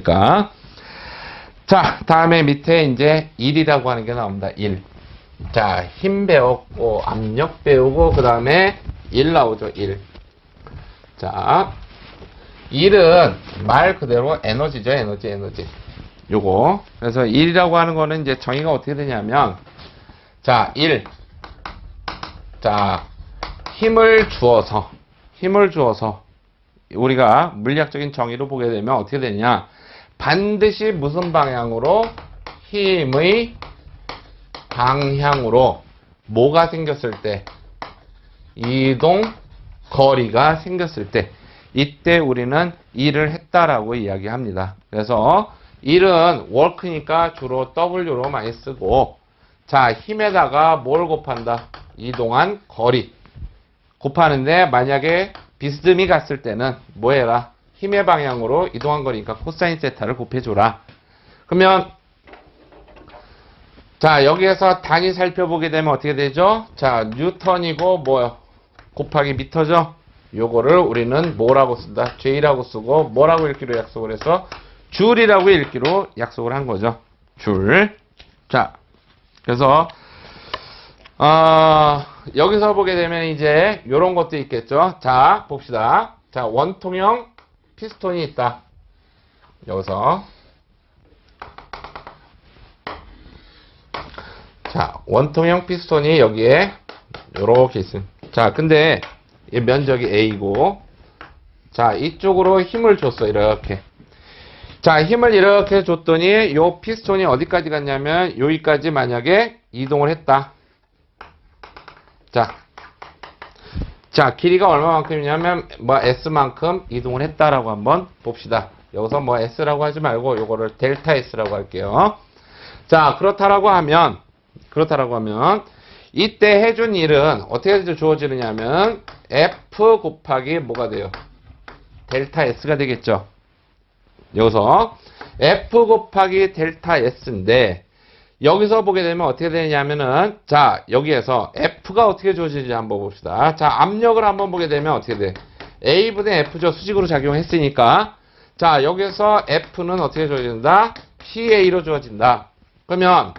되니까. 자, 다음에 밑에 이제 1이라고 하는 게 나옵니다. 1. 자, 힘 배웠고, 압력 배우고, 그 다음에 1 나오죠. 1. 자, 1은 말 그대로 에너지죠. 에너지, 에너지. 요거. 그래서 1이라고 하는 거는 이제 정의가 어떻게 되냐면, 자, 1. 자, 힘을 주어서, 힘을 주어서, 우리가 물리학적인 정의로 보게 되면 어떻게 되냐. 반드시 무슨 방향으로 힘의 방향으로 뭐가 생겼을 때 이동 거리가 생겼을 때 이때 우리는 일을 했다라고 이야기합니다. 그래서 일은 work니까 주로 W로 많이 쓰고 자 힘에다가 뭘 곱한다? 이동한 거리 곱하는데 만약에 비스듬히 갔을 때는 뭐 해라? 힘의 방향으로 이동한 거리니까 코사인 세타를 곱해줘라. 그러면 자 여기에서 단위 살펴보게 되면 어떻게 되죠? 자 뉴턴이고 뭐 곱하기 미터죠? 요거를 우리는 뭐라고 쓴다? J라고 쓰고 뭐라고 읽기로 약속을 해서 줄이라고 읽기로 약속을 한 거죠. 줄. 자 그래서 어, 여기서 보게 되면 이제 이런 것도 있겠죠. 자, 봅시다. 자, 원통형 피스톤이 있다. 여기서. 자, 원통형 피스톤이 여기에 이렇게 있습니다. 자, 근데 이 면적이 A고, 자, 이쪽으로 힘을 줬어, 이렇게. 자, 힘을 이렇게 줬더니 요 피스톤이 어디까지 갔냐면 여기까지 만약에 이동을 했다. 자, 자 길이가 얼마만큼이냐면 뭐 s만큼 이동을 했다라고 한번 봅시다. 여기서 뭐 s라고 하지 말고 요거를 델타 s라고 할게요. 자 그렇다라고 하면 그렇다라고 하면 이때 해준 일은 어떻게 주어지느냐면 f 곱하기 뭐가 돼요? 델타 s가 되겠죠. 여기서 f 곱하기 델타 s인데 여기서 보게 되면 어떻게 되냐면은 자 여기에서 F가 어떻게 주어지는지 한번 봅시다. 자 압력을 한번 보게 되면 어떻게 돼? A분의 F죠. 수직으로 작용했으니까 자 여기서 F는 어떻게 주어진다? PA로 주어진다. 그러면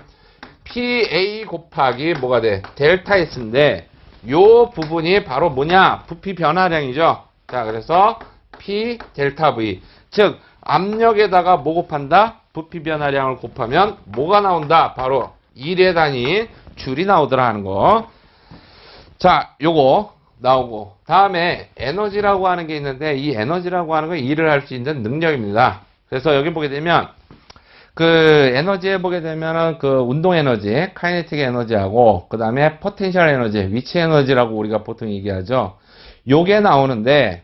PA 곱하기 뭐가 돼? 델타 S인데 요 부분이 바로 뭐냐? 부피 변화량이죠. 자 그래서 P 델타 V 즉 압력에다가 뭐 곱한다? 부피 변화량을 곱하면 뭐가 나온다? 바로 1의 단위 줄이 나오더라 하는 거. 자, 요거 나오고 다음에 에너지라고 하는 게 있는데 이 에너지라고 하는 건 일을 할 수 있는 능력입니다. 그래서 여기 보게 되면 그 에너지에 보게 되면은 그 운동 에너지, 카이네틱 에너지하고 그 다음에 포텐셜 에너지, 위치 에너지라고 우리가 보통 얘기하죠. 요게 나오는데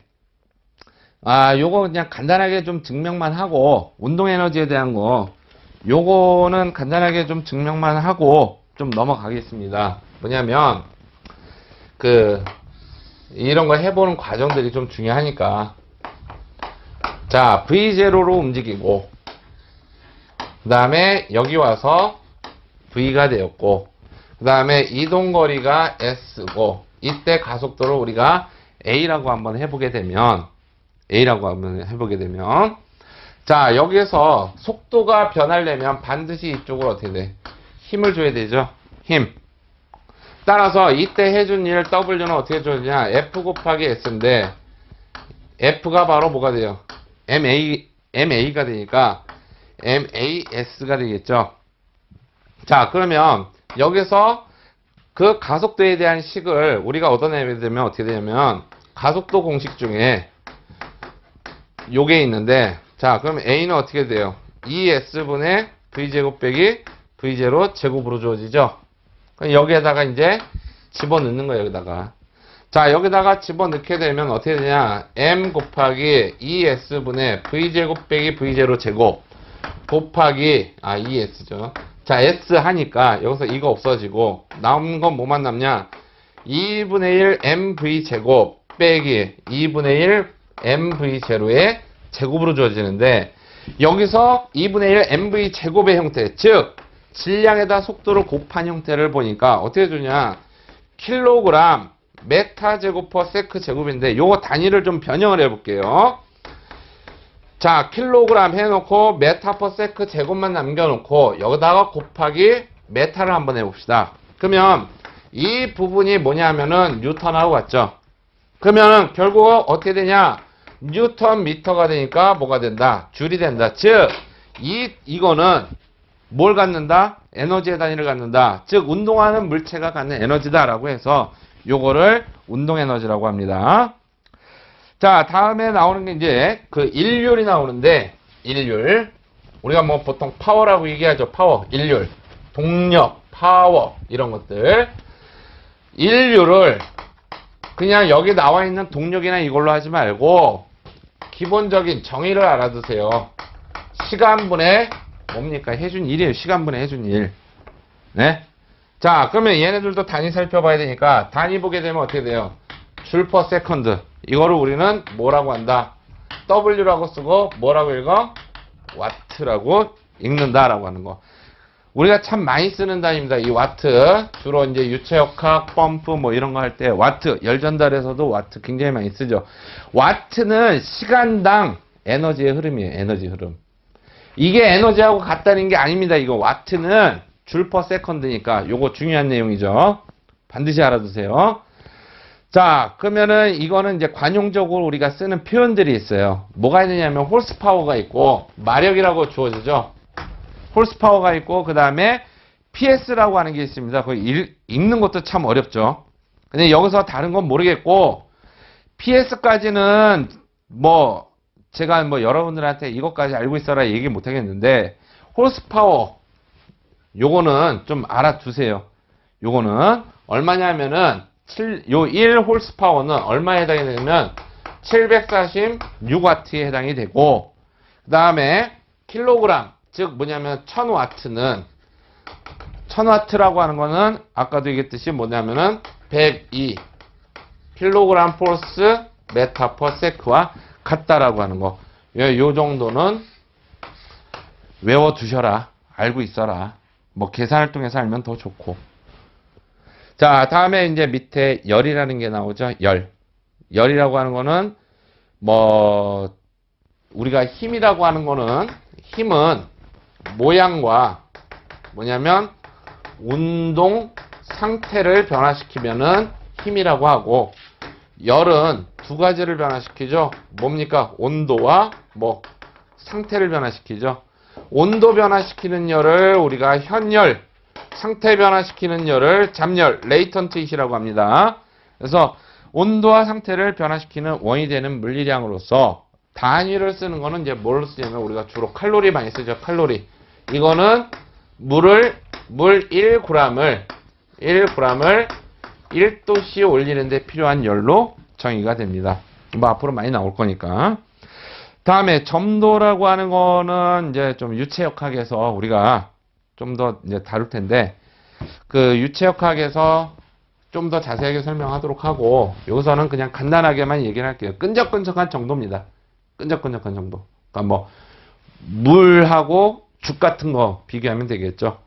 아, 요거 그냥 간단하게 좀 증명만 하고, 운동 에너지에 대한 거, 요거는 간단하게 좀 증명만 하고, 좀 넘어가겠습니다. 뭐냐면, 그, 이런 거 해보는 과정들이 좀 중요하니까. 자, V0로 움직이고, 그 다음에 여기 와서 V가 되었고, 그 다음에 이동거리가 S고, 이때 가속도를 우리가 A라고 한번 해보게 되면, A라고 한번 해보게 되면. 자 여기에서 속도가 변하려면 반드시 이쪽으로 어떻게 돼? 힘을 줘야 되죠? 힘. 따라서 이때 해준 일 W는 어떻게 줘야 F 곱하기 S인데 F가 바로 뭐가 돼요? MA, MA가 되니까 MAS가 되겠죠? 자 그러면 여기서 그 가속도에 대한 식을 우리가 얻어내게 되면 어떻게 되냐면 가속도 공식 중에 요게 있는데 자 그럼 A는 어떻게 돼요? 2S분의 V제곱 빼기 V0 제곱으로 주어지죠? 그럼 여기에다가 이제 집어넣는 거예요 여기다가 자 여기다가 집어넣게 되면 어떻게 되냐 M 곱하기 2S분의 V제곱 빼기 V0 제곱 곱하기 아 2S죠 자 S 하니까 여기서 이거 없어지고 남은 건 뭐만 남냐 2분의 1 MV 제곱 빼기 2분의 1 MV0의 제곱으로 주어지는데 여기서 2분의 1 MV 제곱의 형태 즉 질량에다 속도를 곱한 형태를 보니까 어떻게 주냐 킬로그램 메타 제곱 퍼 세크 제곱인데 요거 단위를 좀 변형을 해 볼게요 자, 킬로그램 해놓고 메타 퍼 세크 제곱만 남겨놓고 여기다가 곱하기 메타를 한번 해봅시다. 그러면 이 부분이 뭐냐면은 뉴턴하고 같죠? 그러면 결국 어떻게 되냐? 뉴턴 미터가 되니까 뭐가 된다? 줄이 된다. 즉, 이, 이거는 뭘 갖는다? 에너지의 단위를 갖는다. 즉, 운동하는 물체가 갖는 에너지다라고 해서 요거를 운동 에너지라고 합니다. 자, 다음에 나오는 게 이제 그 일률이 나오는데, 일률. 우리가 뭐 보통 파워라고 얘기하죠. 파워, 일률. 동력, 파워, 이런 것들. 일률을 그냥 여기 나와 있는 동력이나 이걸로 하지 말고, 기본적인 정의를 알아두세요. 시간분의 뭡니까? 해준 일이에요. 시간분의 해준 일. 네? 자, 그러면 얘네들도 단위 살펴봐야 되니까 단위 보게 되면 어떻게 돼요? 줄 퍼 세컨드. 이거를 우리는 뭐라고 한다? W라고 쓰고 뭐라고 읽어? 와트라고 읽는다라고 하는 거. 우리가 참 많이 쓰는 단위입니다. 이 와트. 주로 이제 유체역학, 펌프 뭐 이런 거 할 때 와트, 열 전달에서도 와트 굉장히 많이 쓰죠. 와트는 시간당 에너지의 흐름이에요. 에너지 흐름. 이게 에너지하고 같다는 게 아닙니다. 이거 와트는 줄 퍼 세컨드니까 요거 중요한 내용이죠. 반드시 알아두세요. 자, 그러면은 이거는 이제 관용적으로 우리가 쓰는 표현들이 있어요. 뭐가 있느냐면 홀스 파워가 있고 마력이라고 주어지죠. 홀스 파워가 있고 그 다음에 PS라고 하는 게 있습니다. 읽, 읽는 것도 참 어렵죠. 근데 여기서 다른 건 모르겠고 PS까지는 뭐 제가 뭐 여러분들한테 이것까지 알고 있어라 얘기 못 하겠는데 홀스 파워 요거는 좀 알아두세요. 요거는 얼마냐면은 7, 요 1 홀스 파워는 얼마에 해당이 되냐면 746와트에 해당이 되고 그 다음에 킬로그램 즉 뭐냐면 1000와트는 1000와트라고 하는 거는 아까도 얘기했듯이 뭐냐면은 102 킬로그램 포스 메타 퍼 세크와 같다라고 하는 거. 요, 요 정도는 외워 두셔라. 알고 있어라. 뭐 계산을 통해서 알면 더 좋고. 자, 다음에 이제 밑에 열이라는 게 나오죠. 열. 열이라고 하는 거는 뭐 우리가 힘이라고 하는 거는 힘은 모양과 뭐냐면 운동 상태를 변화시키면은 힘이라고 하고 열은 두 가지를 변화시키죠. 뭡니까? 온도와 뭐 상태를 변화시키죠. 온도 변화시키는 열을 우리가 현열, 상태 변화시키는 열을 잠열, 레이턴트 hit이라고 합니다. 그래서 온도와 상태를 변화시키는 원이 되는 물리량으로서 단위를 쓰는 거는 이제 뭘로 쓰냐면 우리가 주로 칼로리 많이 쓰죠. 칼로리. 이거는 물을 물 1g을 1g을 1도씨 올리는데 필요한 열로 정의가 됩니다. 뭐 앞으로 많이 나올 거니까. 다음에 점도라고 하는 거는 이제 좀 유체역학에서 우리가 좀 더 이제 다룰 텐데 그 유체역학에서 좀 더 자세하게 설명하도록 하고 여기서는 그냥 간단하게만 얘기를 할게요. 끈적끈적한 정도입니다. 끈적끈적한 정도. 그러니까 뭐 물하고 죽 같은 거 비교하면 되겠죠.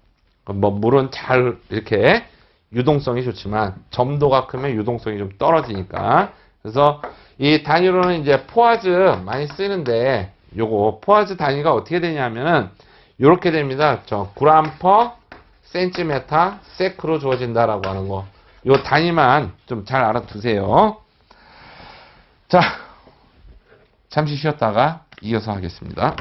뭐 물은 잘 이렇게 유동성이 좋지만 점도가 크면 유동성이 좀 떨어지니까 그래서 이 단위로는 이제 포아즈 많이 쓰는데 요거 포아즈 단위가 어떻게 되냐면은 요렇게 됩니다. 저 그람 퍼 센티메타 세크로 주어진다라고 하는 거. 요 단위만 좀 잘 알아두세요. 자, 잠시 쉬었다가 이어서 하겠습니다.